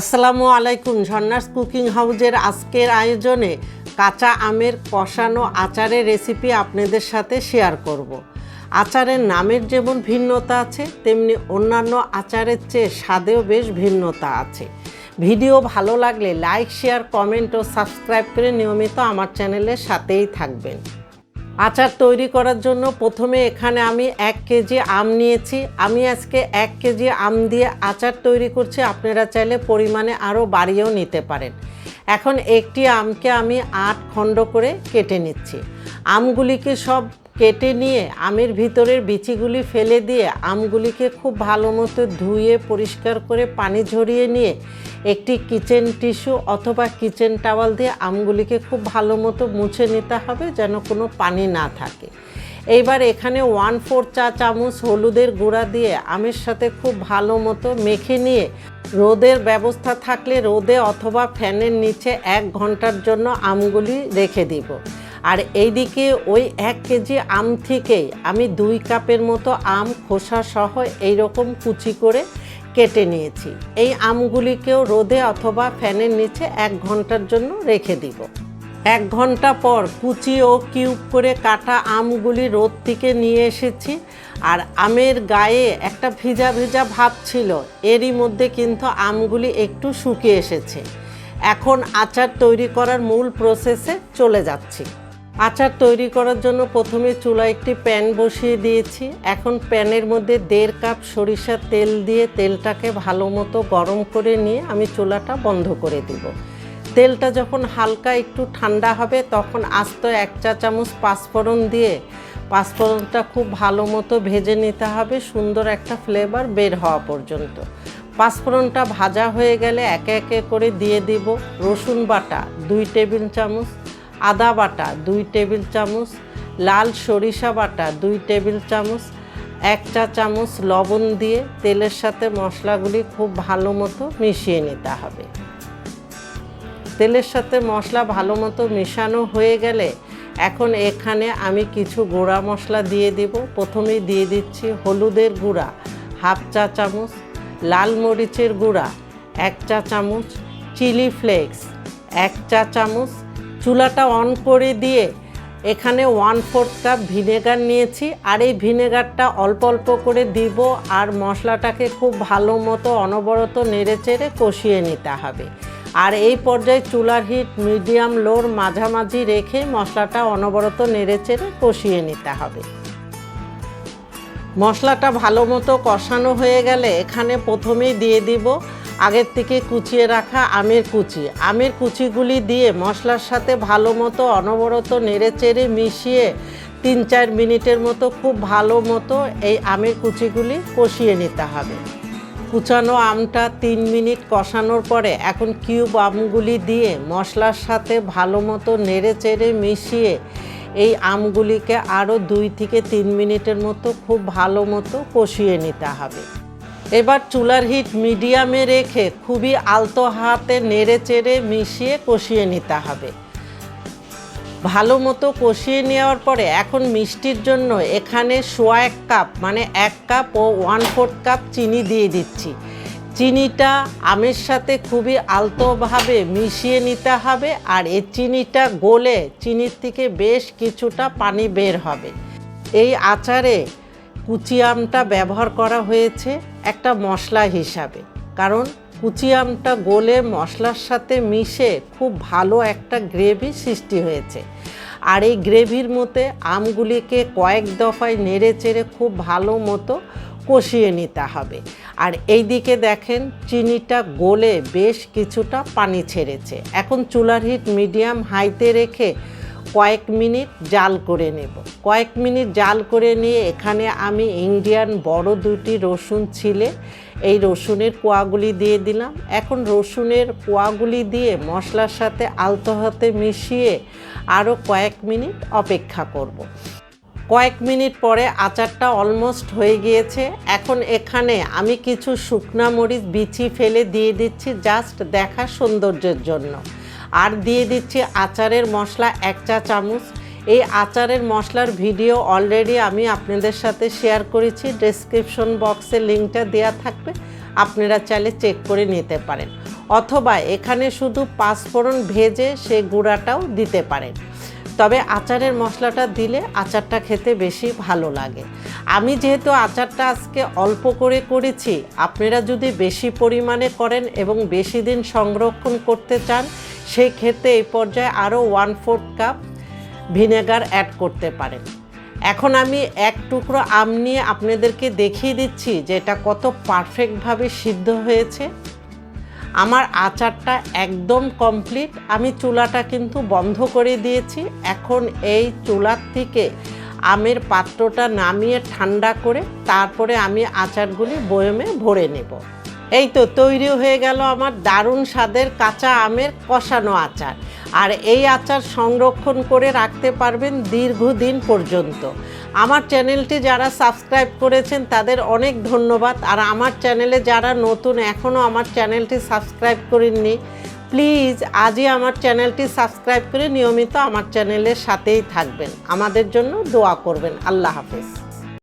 আসসালামু আলাইকুম ঝর্ণাস কুকিং হাউজের আজকের আয়োজনে কাঁচা আমের কষানো আচারের রেসিপি আপনাদের সাথে শেয়ার করব। আচারের নামের যেমন ভিন্নতা আছে, তেমনি অন্যান্য আচারের চেয়ে স্বাদেও বেশ ভিন্নতা আছে ভিডিও ভালো লাগলে লাইক শেয়ার কমেন্ট ও সাবস্ক্রাইব করে নিয়মিত আমার চ্যানেলের সাথেই থাকবেন আচার তৈরি করার জন্য প্রথমে এখানে আমি এক কেজি আম নিয়েছি। আমি আজকে এক কেজি আম দিয়ে আচার তৈরি করছি। আপনারা চাইলে পরিমাণে আরও বাড়িয়েও নিতে পারেন। এখন একটি আমকে আমি আট খণ্ড করে কেটে নিচ্ছি। আমগুলিকে সব কেটে নিয়ে আমের ভিতরের বিচিগুলি ফেলে দিয়ে আমগুলিকে খুব ভালো মতো ধুয়ে, পরিষ্কার করে পানি ঝরিয়ে নিয়ে একটি কিচেন টিস্যু অথবা কিচেন টাওয়াল দিয়ে আমগুলিকে খুব ভালো মতো মুছে নিতে হবে যেন কোনো পানি না থাকে। এইবার এখানে ওয়ান ফোর চা চামচ হলুদের গুঁড়া দিয়ে আমের সাথে খুব ভালো মতো মেখে নিয়ে রোদের ব্যবস্থা থাকলে রোদে অথবা ফ্যানের নিচে এক ঘণ্টার জন্য আমগুলি রেখে দিব। আর এইদিকে ওই এক কেজি আম থেকেই আমি দুই কাপের মতো আম খোসা সহ এইরকম কুচি করে কেটে নিয়েছি। এই আমগুলিকেও রোদে অথবা ফ্যানের নিচে এক ঘণ্টার জন্য রেখে দিব। এক ঘণ্টা পর কুচি ও কিউব করে কাটা আমগুলি রোদ থেকে নিয়ে এসেছি আর আমের গায়ে একটা ভিজা ভিজা ভাব ছিল। এরই মধ্যে কিন্তু আমগুলি একটু শুকিয়ে এসেছে। এখন আচার তৈরি করার মূল প্রসেসে চলে যাচ্ছি। আচার তৈরি করার জন্য প্রথমে চুলায় একটি প্যান বসিয়ে দিয়েছি। এখন প্যানের মধ্যে দেড় কাপ সরিষার তেল দিয়ে তেলটাকে ভালো মতো গরম করে নিয়ে আমি চুলাটা বন্ধ করে দিব। তেলটা যখন হালকা একটু ঠান্ডা হবে, তখন আস্ত এক চা চামচ পাঁচফোড়ন দিয়ে, পাঁচফোড়নটা খুব ভালো মতো ভেজে নিতে হবে, সুন্দর একটা ফ্লেভার বের হওয়া পর্যন্ত। পাঁচফোড়নটা ভাজা হয়ে গেলে একে একে করে দিয়ে দিব রসুন বাটা, দুই টেবিল চামচ আদা বাটা দুই টেবিল চামচ, লাল সরিষা বাটা দুই টেবিল চামচ, এক চা চামচ লবণ দিয়ে তেলের সাথে মশলাগুলি খুব ভালো মতো মিশিয়ে নিতে হবে। তেলের সাথে মশলা ভালো মতো মেশানো হয়ে গেলে এখন এখানে আমি কিছু গুঁড়া মশলা দিয়ে দিব। প্রথমেই দিয়ে দিচ্ছি হলুদের গুঁড়া, হাফ চা চামচ, লাল মরিচের গুঁড়া, এক চা চামচ, চিলি ফ্লেক্স, এক চা চামচ চুলাটা অন করে দিয়ে এখানে ওয়ান ফোর্থ কাপ ভিনেগার নিয়েছি, আর এই ভিনেগারটা অল্প অল্প করে দিব, আর মশলাটাকে খুব ভালো মতো অনবরত নেড়ে চেড়ে কষিয়ে নিতে হবে। আর এই পর্যায়ে চুলার হিট মিডিয়াম লোর মাঝামাঝি রেখে মশলাটা অনবরত নেড়েচেড়ে কষিয়ে নিতে হবে। মশলাটা ভালো মতো কষানো হয়ে গেলে এখানে প্রথমেই দিয়ে দিব আগের থেকে কুচিয়ে রাখা আমের কুচি। আমের কুচিগুলি দিয়ে মশলার সাথে ভালো মতো অনবরত নেড়েচেড়ে মিশিয়ে তিন চার মিনিটের মতো খুব ভালো মতো এই আমের কুচিগুলি কষিয়ে নিতে হবে। কুচানো আমটা তিন মিনিট কষানোর পরে এখন কিউব আমগুলি দিয়ে মশলার সাথে ভালো মতো নেড়ে চেড়ে মিশিয়ে এই আমগুলিকে আরও দুই থেকে তিন মিনিটের মতো খুব ভালো মতো কষিয়ে নিতে হবে। এবার চুলার হিট মিডিয়ামে রেখে খুবই আলতো হাতে নেড়ে চেড়ে মিশিয়ে কষিয়ে নিতে হবে। ভালো মতো কষিয়ে নেওয়ার পরে এখন মিষ্টির জন্য এখানে সোয়া এক কাপ মানে এক কাপ ও ওয়ান ফোর্থ কাপ চিনি দিয়ে দিচ্ছি। চিনিটা আমের সাথে খুবই আলতোভাবে মিশিয়ে নিতে হবে আর এই চিনিটা গলে চিনির থেকে বেশ কিছুটা পানি বের হবে। এই আচারে কুচি আমটা ব্যবহার করা হয়েছে একটা মশলা হিসাবে। কারণ কুচি আমটা গলে মশলার সাথে মিশে খুব ভালো একটা গ্রেভি সৃষ্টি হয়েছে। আর এই গ্রেভির মধ্যে আমগুলিকে কয়েক দফায় নেড়ে চেড়ে খুব ভালো মতো কষিয়ে নিতে হবে। আর এই দিকে দেখেন চিনিটা গলে বেশ কিছুটা পানি ছেড়েছে। এখন চুলার হিট মিডিয়াম হাইতে রেখে কয়েক মিনিট জাল করে নেব। কয়েক মিনিট জাল করে নিয়ে এখানে আমি ইন্ডিয়ান বড় দুটি রসুন ছিলে, এই রসুনের কোয়াগুলি দিয়ে দিলাম। এখন রসুনের কোয়াগুলি দিয়ে মশলার সাথে আলতো হাতে মিশিয়ে আরও কয়েক মিনিট অপেক্ষা করব। কয়েক মিনিট পরে আচারটা অলমোস্ট হয়ে গিয়েছে। এখন এখানে আমি কিছু শুকনা মরিচ বিচি ফেলে দিয়ে দিচ্ছি জাস্ট দেখা সৌন্দর্যের জন্য। আর দিয়ে দিচ্ছি আচারের মশলা এক চা চামচ। এই আচারের মশলার ভিডিও অলরেডি আমি আপনাদের সাথে শেয়ার করেছি। ডেসক্রিপশন বক্সে লিঙ্কটা দেওয়া থাকবে। আপনারা চাইলে চেক করে নিতে পারেন। অথবা এখানে শুধু পাঁচফোড়ন ভেজে সে গুঁড়াটাও দিতে পারেন। তবে আচারের মশলাটা দিলে আচারটা খেতে বেশি ভালো লাগে। আমি যেহেতু আচারটা আজকে অল্প করে করেছি, আপনারা যদি বেশি পরিমাণে করেন এবং বেশি দিন সংরক্ষণ করতে চান সেই ক্ষেত্রে এই পর্যায়ে আরও one fourth cup vinegar add করতে পারেন। এখন আমি এক টুকরো আম নিয়ে আপনাদেরকে দেখিয়ে দিচ্ছি যে এটা কত পারফেক্টভাবে সিদ্ধ হয়েছে। আমার আচারটা একদম কমপ্লিট আমি চুলাটা কিন্তু বন্ধ করে দিয়েছি। এখন এই চুলার থেকে আমের পাত্রটা নামিয়ে ঠান্ডা করে তারপরে আমি আচারগুলি বয়মে ভরে নেব। এই তো তৈরি হয়ে গেল আমার দারুণ স্বাদের কাঁচা আমের কষানো আচার। আর এই আচার সংরক্ষণ করে রাখতে পারবেন দীর্ঘদিন পর্যন্ত। আমার চ্যানেলটি যারা সাবস্ক্রাইব করেছেন, তাদের অনেক ধন্যবাদ। আর আমার চ্যানেলে যারা নতুন এখনও আমার চ্যানেলটি সাবস্ক্রাইব করেননি, প্লিজ আজই আমার চ্যানেলটি সাবস্ক্রাইব করে নিয়মিত আমার চ্যানেলের সাথেই থাকবেন। আমাদের জন্য দোয়া করবেন। আল্লাহ হাফেজ।